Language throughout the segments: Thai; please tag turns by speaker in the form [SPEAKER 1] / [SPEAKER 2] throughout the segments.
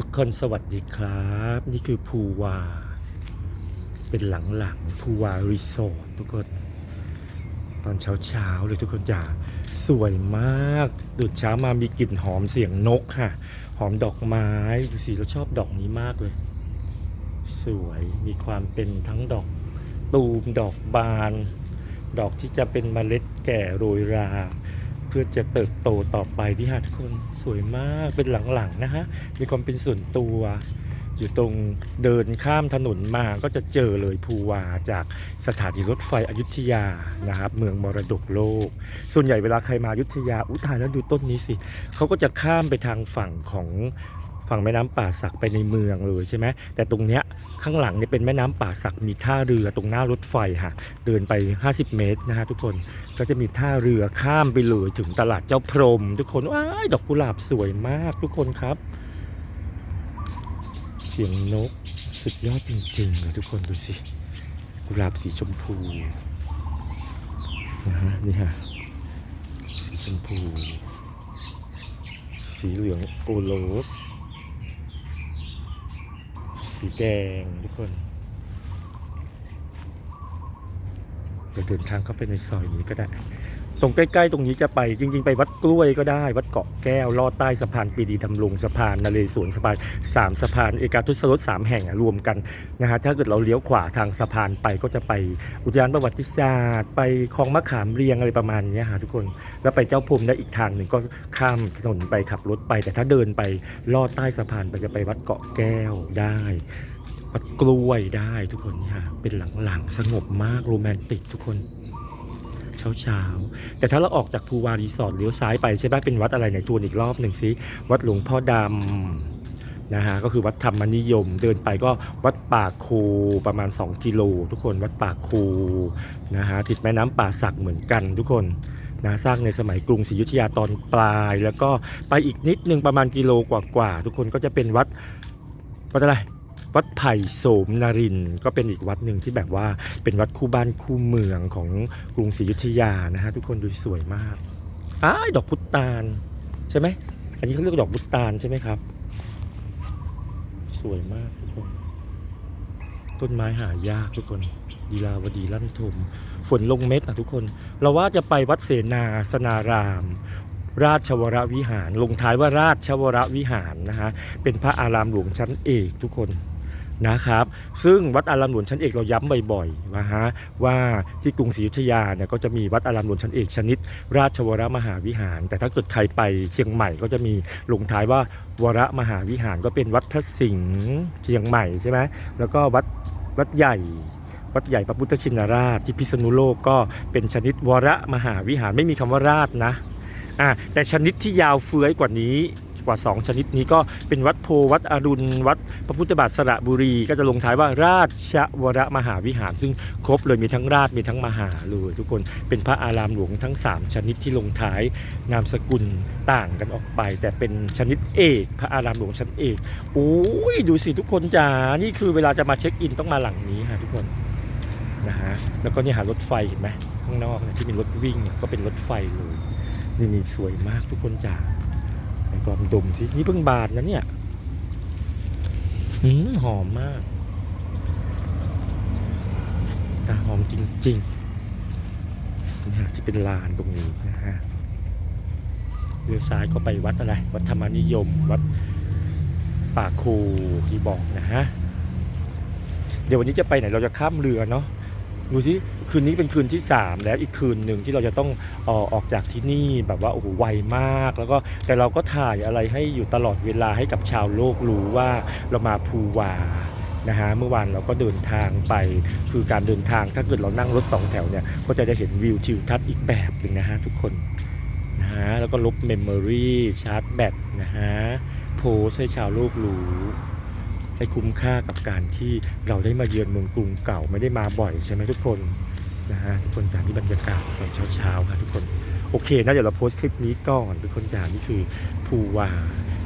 [SPEAKER 1] ทุกคนสวัสดีครับ นี่คือภูวา เป็นหลังๆภูวารีสอร์ททุกคน ตอนเช้าๆเลยทุกคนจ๋าสวยมากตื่นเช้ามามีกลิ่นหอมเสียงนกค่ะ หอมดอกไม้ดูสิเราชอบดอกนี้มากเลย สวยมีความเป็นทั้งดอกตูมดอกบาน ดอกที่จะเป็นเมล็ดแก่โรยรา พื่อจะเติบโตต่อไปที่หาทุกคนสวยมากเป็นหลังๆนะฮะมีความเป็นส่วนตัวอยู่ตรงเดินข้ามถนนมาก็จะเจอเลยภูวาจากสถานีรถไฟอยุธยานะครับเมืองมรดกโลก ส่วนใหญ่เวลาใครมาอยุธยาอุทานแล้วดูต้นนี้สิเขาก็จะข้ามไปทางฝั่งของ ฝั่งแม่น้ำป่าสักไปในเมืองเลยใช่ไหมแต่ตรงเนี้ยข้างหลังเนี่ยเป็นแม่น้ำป่าสักมีท่าเรือตรงหน้ารถไฟค่ะเดินไป 50 เมตรนะฮะทุกคนก็จะมีท่าเรือข้ามไปเลยถึงตลาดเจ้าพรหมทุกคนว้ายดอกกุหลาบสวยมากทุกคนครับเสียงนกสุดยอดจริงๆเลยทุกคนดูสิกุหลาบสีชมพูนะฮะนี่ฮะสีชมพู สีเหลืองโอโรส สีแดงทุกคนเราเดินทางเข้าไปในซอยนี้ก็ได้ ตรงใกล้ๆ ตรงนี้จะไปจริง ๆ ไปวัดกล้วยก็ได้ วัดเกาะแก้วลอดใต้สะพานปีดีดำรงสะพานนเรศวรสะพานสามสะพานเอกาทุสรสสามแห่งอะรวมกันนะฮะถ้าเกิดเราเลี้ยวขวาทางสะพานไปก็จะไปอุทยานประวัติศาสตร์ ไปคลองมะขามเรียงอะไรประมาณนี้ฮะทุกคนแล้วไปเจ้าพรมได้อีกทางหนึ่งก็ข้ามถนนไปขับรถไป แต่ถ้าเดินไปลอดใต้สะพานไปจะไปวัดเกาะแก้วได้วัดกล้วยได้ทุกคนนี่ฮะเป็นหลังๆสงบมากโรแมนติกทุกคน เช้าเช้าๆ แต่ถ้าเราออกจากภูวารีสอร์ทเลี้ยวซ้ายไปใช่ไหมเป็นวัดอะไรไหนทวนอีกรอบหนึ่งสิวัดหลวงพ่อดำนะฮะก็คือวัดธรรมนิยม เดินไปก็วัดป่าคูประมาณ 2 กิโล ทุกคนวัดป่าคูนะฮะติดแม่น้ำป่าสักเหมือนกันทุกคนนะสร้างในสมัยกรุงศรีอยุธยาตอนปลาย แล้วก็ไปอีกนิดนึงประมาณกิโลกว่าๆทุกคนก็จะเป็นวัดวัดอะไร วัดไผ่โสมนรินก็เป็นอีกวัดหนึ่งที่แบบว่าเป็นวัดคู่บ้านคู่เมืองของกรุงศรีอยุธยานะฮะทุกคนดูสวยมากอ้าดอกพุตานใช่ไหมอันนี้เขาเรียกดอกพุตานใช่ไหมครับ สวยมากทุกคนต้นไม้หายากทุกคนดีลาวดีลั่นทมฝนลงเม็ดอะทุกคน เราว่าจะไปวัดเสนาสนาราม ราชวรวิหาร ลงท้ายว่าราชวรวิหารนะฮะเป็นพระอารามหลวงชั้นเอกทุกคน นะครับ ซึ่งวัดอารามหลวงชั้นเอกเราย้ำบ่อยๆนะฮะว่าที่กรุงศรีอยุธยาเนี่ยก็จะมีวัดอารามหลวงชั้นเอกชนิด ราชวรมหาวิหาร แต่ถ้าเกิดใครไปเชียงใหม่ก็จะมีลงท้ายว่าวรมหาวิหารก็เป็นวัดพระสิงห์เชียงใหม่ใช่ไหมแล้วก็วัดวัดใหญ่วัดใหญ่พระพุทธชินราชที่พิษณุโลกก็เป็นชนิดวรมหาวิหารไม่มีคำว่าราชนะอะแต่ชนิดที่ยาวเฟื้อยกว่านี้ กว่า 2 ชนิดนี้ก็เป็นวัดโพวัดอรุณ วัดพระพุทธบาทสระบุรี ก็จะลงท้ายว่าราชวรมหาวิหาร ซึ่งครบเลยมีทั้งราชมีทั้งมหาเลยทุกคนเป็นพระอารามหลวงทั้ง 3 ชนิดที่ลงท้ายนามสกุลต่างกันออกไป แต่เป็นชนิดเอกพระอารามหลวงชั้นเอกโอ้ยดูสิทุกคนจ๋านี่คือเวลาจะมาเช็คอินต้องมาหลังนี้ค่ะทุกคนนะฮะแล้วก็นี่หารถไฟเห็นไหมข้างนอกเนี่ยที่มีรถวิ่งเนี่ยก็เป็นรถไฟเลยนี่นี่สวยมากทุกคนจ๋า ไอ้ความดมสิ นี่เพิ่งบานนะเนี่ยหืมหอมมากจ้าหอมจริงๆนี่ฮะที่เป็นลานตรงนี้นะฮะเลี้ยวซ้ายก็ไปวัดอะไร วัดธรรมนิยม วัดป่าคูที่บอกนะฮะ เดี๋ยววันนี้จะไปไหน เราจะข้ามเรือเนาะ ดูสิ คืนนี้เป็นคืนที่ 3 แล้วอีกคืนหนึ่งที่เราจะต้องออออกจากที่นี่แบบว่าโอ้โหไวมาก แล้วก็แต่เราก็ถ่ายอะไรให้อยู่ตลอดเวลาให้กับชาวโลกรู้ว่าเรามาภูวานะฮะเมื่อวานเราก็เดินทางไป คือการเดินทางถ้าเกิดเรานั่งรถสองแถวเนี่ยก็จะได้เห็นวิวทิวทัศน์อีกแบบหนึ่งนะฮะทุกคนนะฮะแล้วก็ลบเมมโมรีชาร์จแบตนะฮะโพสให้ชาวโลกรู้ให้คุ้มค่ากับการที่เราได้มาเยือนเมืองกรุงเก่าไม่ได้มาบ่อยใช่ไหมทุกคน นะฮะทุกคนจากที่บรรยากาศตอนเช้าๆครับทุกคนโอเคนะเดี๋ยวเราโพสต์คลิปนี้ก่อนทุกคนจากนี่คือภูวา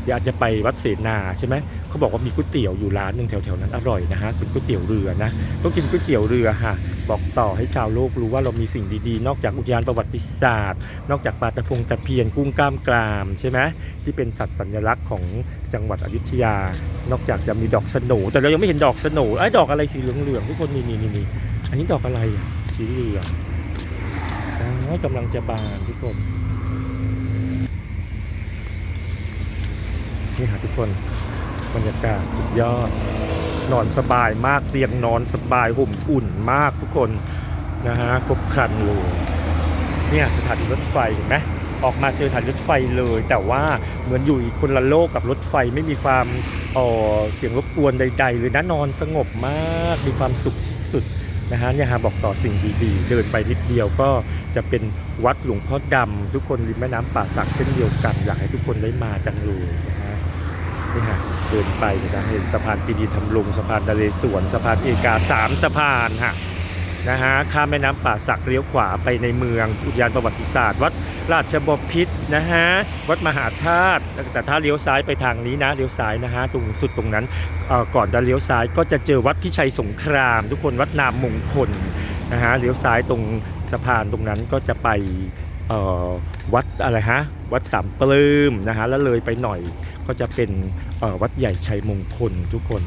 [SPEAKER 1] ดี๋ยวอาจจะไปวัดเสนาใช่ไหมเขาบอกว่ามีก๋วยเตี๋ยวอยู่ร้านหนึ่งแถวๆนั้นอร่อยนะฮะเป็นก๋วยเตี๋ยวเรือนะต้องกินก๋วยเตี๋ยวเรือค่ะบอกต่อให้ชาวโลกรู้ว่าเรามีสิ่งดีๆ นอกจากอุทยานประวัติศาสตร์ นอกจากปลาตะพงตะเพียนกุ้งกล้ามกรามใช่ไหมที่เป็นสัตว์สัญลักษณ์ของจังหวัดอยุธยา นอกจากจะมีดอกสโหนแต่เรายังไม่เห็นดอกสโหนไอ้ดอกอะไรสีเหลืองๆทุกคนนี่นี่นี่นี่ อันนี้ดอกอะไรอะ สีเหลืองกำลังจะบานทุกคน นี่ค่ะทุกคนบรรยากาศสุดยอด นอนสบายมากเตียงนอนสบายห่มอุ่นมากทุกคนนะฮะครบครันเลยเนี่ยสถานีรถไฟเห็นไหมออกมาเจอสถานีรถไฟเลย แต่ว่าเหมือนอยู่อีกคนละโลกกับรถไฟไม่มีความเออเสียงรบกวนใด ๆ เลยนะนอนสงบมากมีความสุขที่สุด นะฮะเนี่ยฮะบอกต่อสิ่งดีๆ เดินไปนิดเดียวก็จะเป็นวัดหลวงพ่อดำทุกคนริมแม่น้ำป่าสักเช่นเดียวกันอยากให้ทุกคนได้มาจังเลยนะฮะนี่ฮะเดินไปนะเห็นสะพานปีดีทำลงสะพานนเลสวนสะพานเอกาสามสะพานฮะ นะฮะข้ามแม่น้ำป่าสักเลี้ยวขวาไปในเมือง อุทยานประวัติศาสตร์ วัดราชบพิตรนะฮะวัดมหาธาตุแต่ถ้าเลี้ยวซ้ายไปทางนี้นะเลี้ยวซ้ายนะฮะตรงสุดตรงนั้นก่อนจะเลี้ยวซ้ายก็จะเจอวัดพิชัยสงคราม ทุกคนวัดนามมงคลนะฮะเลี้ยวซ้ายตรงสะพานตรงนั้นก็จะไปวัดอะไรฮะวัดสามปลื้มนะฮะแล้วเลยไปหน่อยก็จะเป็นวัดใหญ่ชัยมงคลทุกคน